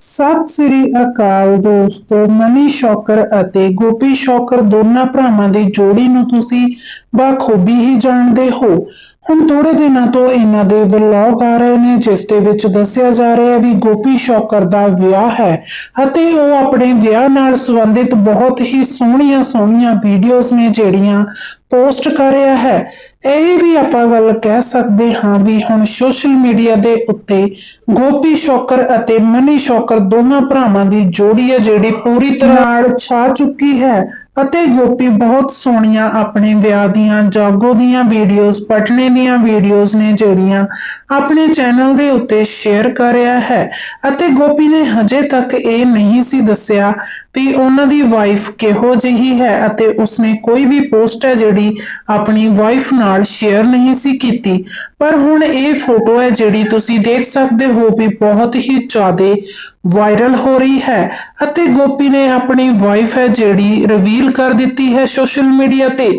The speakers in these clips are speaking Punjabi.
ਸਤਿ ਸ੍ਰੀ ਅਕਾਲ ਦੋਸਤੋ, ਮਨੀ ਸ਼ੌਕਰ ਅਤੇ ਗੋਪੀ ਸ਼ੌਕਰ ਦੋਨਾਂ ਭਰਾਵਾਂ ਦੀ ਜੋੜੀ ਨੂੰ ਤੁਸੀਂ ਬਾਖੂਬੀ ਹੀ ਜਾਣਦੇ ਹੋ। ਹੁਣ ਥੋੜੇ ਦਿਨਾਂ ਤੋਂ ਇਹਨਾਂ ਦੇ ਵਲੌਗ ਆ ਰਹੇ ਨੇ ਜਿਸ ਦੇ ਵਿੱਚ ਦੱਸਿਆ ਜਾ ਰਿਹਾ ਹੈ ਵੀ ਗੋਪੀ ਸ਼ੌਕਰ ਦਾ ਵਿਆਹ ਹੈ ਅਤੇ ਉਹ ਆਪਣੇ ਵਿਆਹ ਨਾਲ ਸੰਬੰਧਿਤ ਬਹੁਤ ਹੀ ਸੋਹਣੀਆਂ ਸੋਹਣੀਆਂ ਵੀਡੀਓਜ਼ ਨੇ ਜਿਹੜੀਆਂ ਪੋਸਟ ਕਰ ਰਿਹਾ ਹੈ। ਇਹ ਵੀ ਆਪਾਂ ਗੱਲ ਕਹਿ ਸਕਦੇ ਹਾਂ ਵੀ ਹੁਣ ਸੋਸ਼ਲ ਮੀਡੀਆ ਦੇ ਉੱਤੇ ਗੋਪੀ ਸ਼ੌਕਰ ਅਤੇ ਮਨੀ ਸ਼ੌਕਰ ਦੋਨਾਂ ਭਰਾਵਾਂ ਦੀ ਜੋੜੀ ਹੈ ਜਿਹੜੀ ਪੂਰੀ ਤਰ੍ਹਾਂ ਨਾਲ ਛਾ ਚੁੱਕੀ ਹੈ। ਅਤੇ ਗੋਪੀ ਬਹੁਤ ਸੋਹਣੀਆਂ ਆਪਣੇ ਵਿਆਹ ਦੀਆਂ, ਜਾਗੋ ਦੀਆਂ ਵੀਡੀਓਜ਼ ਪਟਨੇ ਦੀਆਂ ਵੀਡੀਓਜ਼ ਨੇ ਜਿਹੜੀਆਂ ਆਪਣੇ ਚੈਨਲ ਦੇ ਉੱਤੇ ਸ਼ੇਅਰ ਕਰ ਰਿਹਾ ਹੈ। ਅਤੇ ਗੋਪੀ ਨੇ ਹਜੇ ਤੱਕ ਇਹ ਨਹੀਂ ਸੀ ਦੱਸਿਆ ਵੀ ਉਹਨਾਂ ਦੀ ਵਾਈਫ ਕਿਹੋ ਜਿਹੀ ਹੈ ਅਤੇ ਉਸਨੇ ਕੋਈ ਵੀ ਪੋਸਟ ਹੈ ਜਿਹੜੀ ਆਪਣੀ ਵਾਈਫ ਨਾਲ ਸ਼ੇਅਰ ਨਹੀਂ ਸੀ ਕੀਤੀ। ਪਰ ਹੁਣ ਇਹ ਫੋਟੋ ਹੈ ਜਿਹੜੀ ਤੁਸੀਂ ਦੇਖ ਸਕਦੇ ਹੋ ਵੀ ਬਹੁਤ ਹੀ ਜ਼ਿਆਦਾ ਵਾਇਰਲ ਹੋ ਰਹੀ ਹੈ ਅਤੇ ਗੋਪੀ ਨੇ ਆਪਣੀ ਵਾਈਫ ਹੈ ਜਿਹੜੀ ਰਿਵੀਲ ਕਰ ਦਿੱਤੀ ਹੈ ਸੋਸ਼ਲ ਮੀਡੀਆ ਤੇ।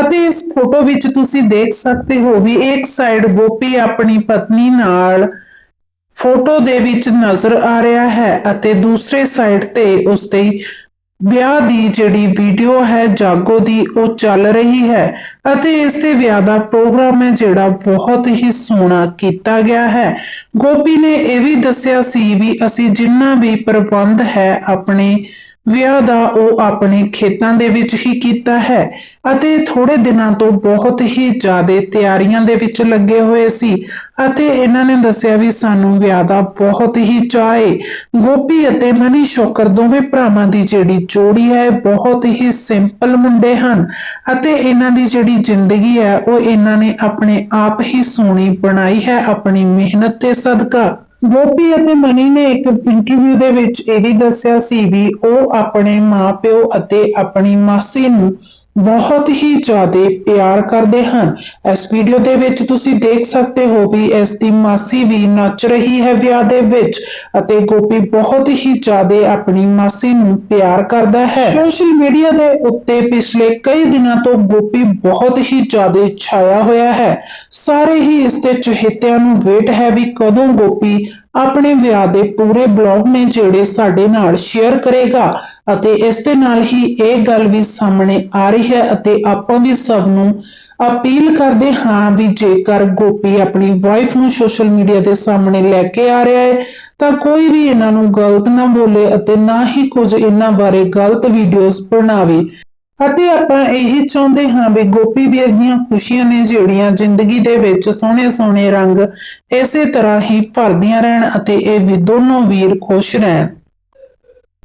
ਅਤੇ ਇਸ ਫੋਟੋ ਵਿੱਚ ਤੁਸੀਂ ਦੇਖ ਸਕਦੇ ਹੋ ਵੀ ਇੱਕ ਸਾਈਡ ਗੋਪੀ ਆਪਣੀ ਪਤਨੀ ਨਾਲ ਫੋਟੋ ਦੇ ਵਿੱਚ ਨਜ਼ਰ ਆ ਰਿਹਾ ਹੈ ਅਤੇ ਦੂਸਰੇ ਸਾਈਡ ਤੇ ਉਸਦੇ ਵਿਆਹ ਦੀ ਜਿਹੜੀ ਵੀਡੀਓ ਹੈ, ਜਾਗੋ ਦੀ, ਉਹ ਚੱਲ ਰਹੀ ਹੈ ਅਤੇ ਇਸ ਦੇ ਵਿਆਹ ਦਾ ਪ੍ਰੋਗਰਾਮ ਹੈ, ਜਿਹੜਾ ਬਹੁਤ ਹੀ ਸੋਹਣਾ ਕੀਤਾ ਗਿਆ ਹੈ। ਗੋਪੀ ਨੇ ਇਹ ਵੀ ਦੱਸਿਆ ਸੀ ਵੀ ਅਸੀਂ ਜਿੰਨਾ ਵੀ ਪ੍ਰਬੰਧ ਹੈ, ਆਪਣੇ ਵਿਆਹ ਦਾ ਉਹ ਆਪਣੇ ਖੇਤਾਂ ਦੇ ਵਿੱਚ ਹੀ ਕੀਤਾ ਹੈ ਅਤੇ ਥੋੜੇ ਦਿਨਾਂ ਤੋਂ ਬਹੁਤ ਹੀ ਜ਼ਿਆਦਾ ਤਿਆਰੀਆਂ ਦੇ ਵਿੱਚ ਲੱਗੇ ਹੋਏ ਸੀ ਅਤੇ ਇਹਨਾਂ ਨੇ ਦੱਸਿਆ ਵੀ ਸਾਨੂੰ ਵਿਆਹ ਦਾ ਬਹੁਤ ਹੀ ਚਾਅ ਹੈ ਗੋਪੀ ਅਤੇ ਮਨੀ ਸ਼ੋਕਰ ਦੋਵੇਂ ਭਰਾਵਾਂ ਦੀ ਜਿਹੜੀ ਜੋੜੀ ਹੈ, ਬਹੁਤ ਹੀ ਸਿੰਪਲ ਮੁੰਡੇ ਹਨ ਅਤੇ ਇਹਨਾਂ ਦੀ ਜਿਹੜੀ ਜ਼ਿੰਦਗੀ ਹੈ, ਉਹ ਇਹਨਾਂ ਨੇ ਆਪਣੇ ਆਪ ਹੀ ਸੋਹਣੀ ਬਣਾਈ ਹੈ, ਆਪਣੀ ਮਿਹਨਤ ਤੇ ਸਦਕਾ। ਗੋਪੀ ਅਤੇ ਮਨੀ ਨੇ ਇੱਕ ਇੰਟਰਵਿਊ ਦੇ ਵਿੱਚ ਇਹ ਵੀ ਦੱਸਿਆ ਸੀ ਵੀ ਉਹ ਆਪਣੇ ਮਾਪਿਓ ਅਤੇ ਆਪਣੀ ਮਾਸੀ ਨੂੰ ਬਹੁਤ ਹੀ ਜ਼ਿਆਦਾ ਪਿਆਰ ਕਰਦੇ ਹਨ। ਇਸ ਵੀਡੀਓ ਦੇ ਵਿੱਚ ਤੁਸੀਂ ਦੇਖ ਸਕਦੇ ਹੋ ਵੀ ਇਸ ਦੀ ਮਾਸੀ ਵੀ ਨੱਚ ਰਹੀ ਹੈ ਵਿਆਹ ਦੇ ਵਿੱਚ ਅਤੇ ਗੋਪੀ ਬਹੁਤ ਹੀ ਜ਼ਿਆਦਾ ਆਪਣੀ ਮਾਸੀ ਨੂੰ ਪਿਆਰ ਕਰਦਾ ਹੈ। ਸੋਸ਼ਲ ਮੀਡੀਆ ਦੇ ਉੱਤੇ ਪਿਛਲੇ ਕਈ ਦਿਨਾਂ ਤੋਂ ਗੋਪੀ ਬਹੁਤ ਹੀ ਜ਼ਿਆਦਾ ਛਾਇਆ ਹੋਇਆ ਹੈ। ਸਾਰੇ ਹੀ ਇਸ ਦੇ ਚਹੇਤਿਆਂ ਨੂੰ ਵੇਟ ਹੈ ਵੀ ਕਦੋਂ ਗੋਪੀ ਆਪਣੇ ਵਿਆਹ ਦੇ ਪੂਰੇ ਬਲੌਗ ਨੇ ਜਿਹੜੇ ਸਾਡੇ ਨਾਲ ਸ਼ੇਅਰ ਕਰੇਗਾ ਅਤੇ ਇਸ ਦੇ ਨਾਲ ਹੀ ਇਹ ਗੱਲ ਵੀ ਸਾਹਮਣੇ ਆ ਰਹੀ ਹੈ ਅਤੇ ਆਪਾਂ ਵੀ ਸਭ ਨੂੰ ਅਪੀਲ ਕਰਦੇ ਹਾਂ ਵੀ ਜੇਕਰ ਗੋਪੀ ਆਪਣੀ ਵਾਈਫ ਨੂੰ ਸੋਸ਼ਲ ਮੀਡੀਆ ਦੇ ਸਾਹਮਣੇ ਲੈ ਕੇ ਆ ਰਿਹਾ ਹੈ, ਤਾਂ ਕੋਈ ਵੀ ਇਹਨਾਂ ਨੂੰ ਗਲਤ ਨਾ ਬੋਲੇ ਅਤੇ ਨਾ ਹੀ ਕੁਝ ਇਹਨਾਂ ਬਾਰੇ ਗਲਤ ਵੀਡੀਓਜ਼ ਬਣਾਵੇ। ਅਤੇ ਆਪਾਂ ਇਹ ਚਾਹੁੰਦੇ ਹਾਂ ਵੀ ਗੋਪੀ ਵੀਰ ਦੀਆਂ ਖੁਸ਼ੀਆਂ ਨੇ ਜਿਹੜੀਆਂ ਜ਼ਿੰਦਗੀ ਦੇ ਵਿੱਚ ਸੋਹਣੇ ਸੋਹਣੇ ਰੰਗ ਇਸੇ ਤਰ੍ਹਾਂ ਹੀ ਭਰਦੀਆਂ ਰਹਿਣ ਅਤੇ ਇਹ ਵੀ ਦੋਨੋਂ ਵੀਰ ਖੁਸ਼ ਰਹਿਣ।